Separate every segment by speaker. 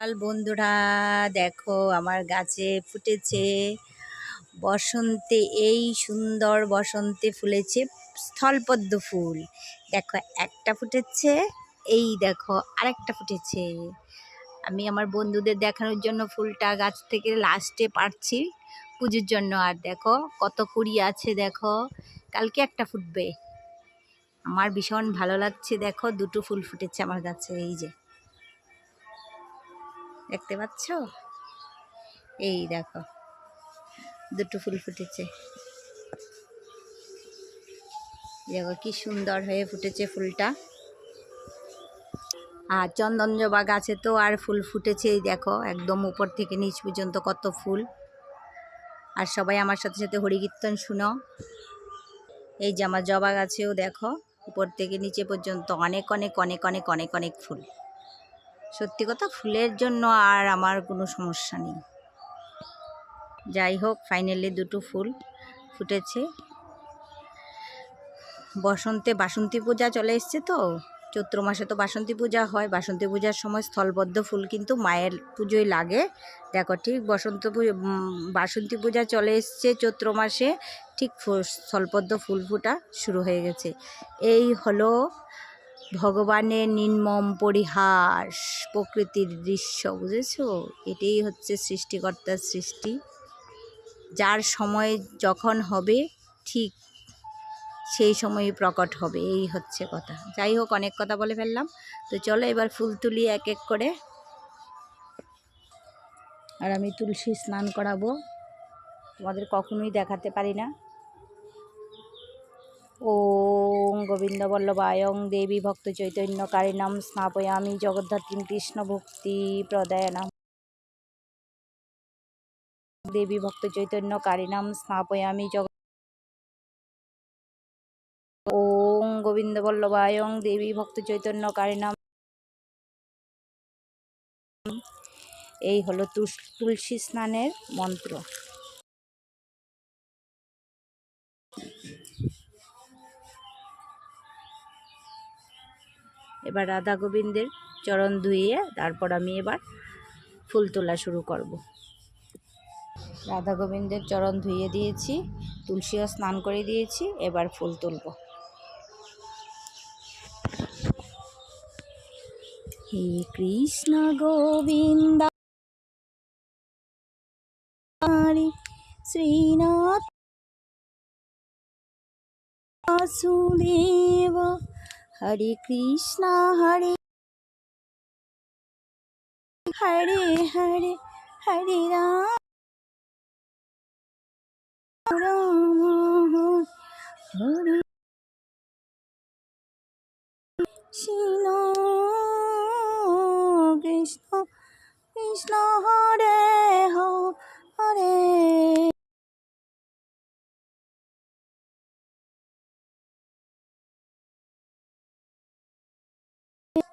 Speaker 1: সকাল বন্ধুরা, দেখো আমার গাছে ফুটেছে। বসন্তে, এই সুন্দর বসন্তে ফুলেছে স্থলপদ্ম ফুল। দেখো, একটা ফুটেছে, এই দেখো, আরেকটা ফুটেছে। আমি আমার বন্ধুদের দেখানোর জন্য ফুলটা গাছ থেকে লাস্টে পারছি পুজোর জন্য। আর দেখো, কত কুড়ি আছে, দেখো, কালকে একটা ফুটবে। আমার ভীষণ ভালো লাগছে, দেখো, দুটো ফুল ফুটেছে আমার গাছে, এই যে। দেখতে পাচ্ছ? এই দেখো, দুটো ফুল ফুটেছে। দেখো কি সুন্দর হয়ে ফুটেছে ফুলটা। আর চন্দন জবা গাছে তো আর ফুল ফুটেছে এই দেখো, একদম উপর থেকে নিচ পর্যন্ত কত ফুল। আর সবাই আমার সাথে সাথে হরিকীর্তন শুনো। এই আমার জবা গাছেও দেখো, উপর থেকে নিচে পর্যন্ত অনেক অনেক অনেক অনেক অনেক অনেক ফুল। সত্যি কথা, ফুলের জন্য আর আমার কোনো সমস্যা নেই। যাই হোক ফাইনালি দুটো ফুল ফুটেছে। বসন্তে বাসন্তী পূজা চলে এসছে তো, চৈত্র মাসে তো বাসন্তী পূজা হয়। বাসন্তী পূজার সময় স্থলবদ্ধ ফুল কিন্তু মায়ের পুজোয় লাগে। দেখো ঠিক বসন্ত বাসন্তী পূজা চলে এসছে চৈত্র মাসে। ঠিক স্থলবদ্ধ ফুল ফুটা শুরু হয়ে গেছে। এই হলো ভগবানের নির্মম পরিহাস, প্রকৃতির দৃশ্য, বুঝেছ? এটাই হচ্ছে সৃষ্টিকর্তার সৃষ্টি। যার সময় যখন হবে, ঠিক সেই সময়ই প্রকট হবে, এই হচ্ছে কথা। যাই হোক, অনেক কথা বলে ফেললাম। তো চলো এবার ফুল তুলি এক এক করে। আর আমি তুলসী স্নান করাবো। তোমাদের কখনোই দেখাতে পারি না। ওং গোবিন্দ বল্লভায়ং দেবী ভক্ত চৈতন্য নাম স্নাপয়ামি জগদ্ধাত্রীম কৃষ্ণ ভক্তি প্রদায়নাম দেবী ভক্ত চৈতন্য নাম স্নাপয়ামি জগৎ ওং গোবিন্দ বল্লভায়ং দেবী ভক্ত নাম। এই হলো তুলসী স্নানের মন্ত্র। এবার রাধা গোবিন্দের চরণ ধুইয়ে তারপর আমি এবার ফুল তোলা শুরু করব। রাধা গোবিন্দের চরণ ধুইয়ে দিয়েছি তুলসীও স্নান করে দিয়েছি, এবার ফুল তুলব। হে কৃষ্ণ গোবিন্দ শ্রীনাথ, বাসুদেব হরে কৃষ্ণ হরে হরে হরে হরে রাম রাম হরে কৃষ্ণ কৃষ্ণ কৃষ্ণ হরে হরে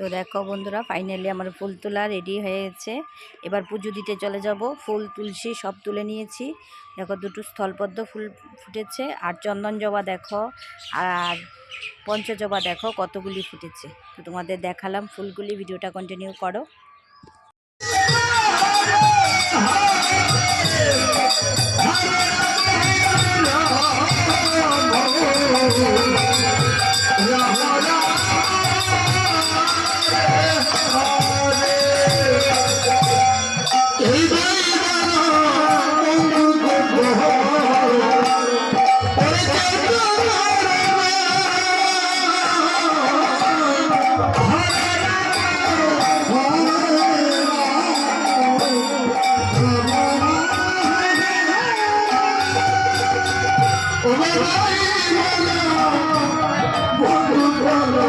Speaker 1: তো দেখো বন্ধুরা ফাইনালি আমার ফুল তোলা রেডি হয়ে গেছে এবার পুজো দিতে চলে যাব। ফুল তুলসী সব তুলে নিয়েছি। দেখো দুটো স্থলপদ্ম ফুল ফুটেছে। আর চন্দন জবা দেখো, আর পঞ্চজবা দেখো কতগুলি ফুটেছে। তো তোমাদের দেখালাম ফুলগুলি, ভিডিওটা কন্টিনিউ করো।
Speaker 2: বন্ধু বলো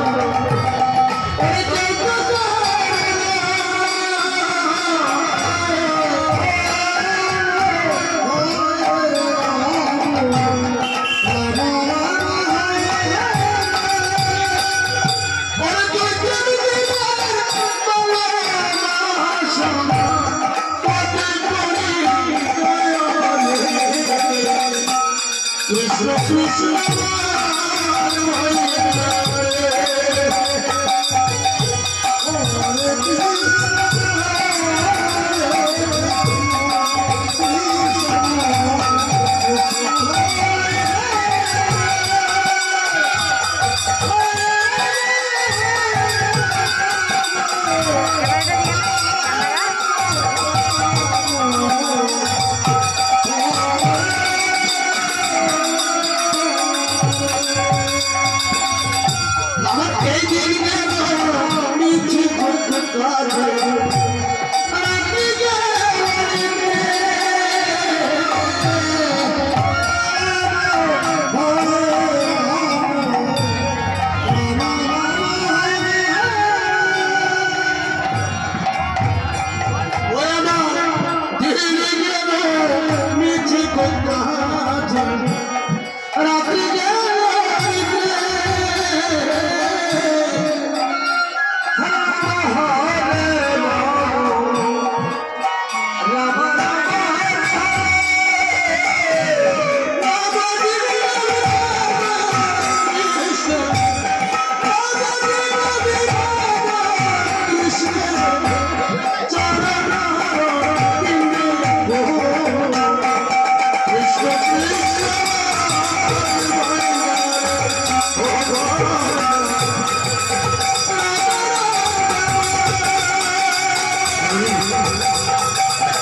Speaker 2: কৃষ্ণ কৃষ্ণ Let's go.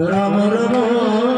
Speaker 2: রাম রাম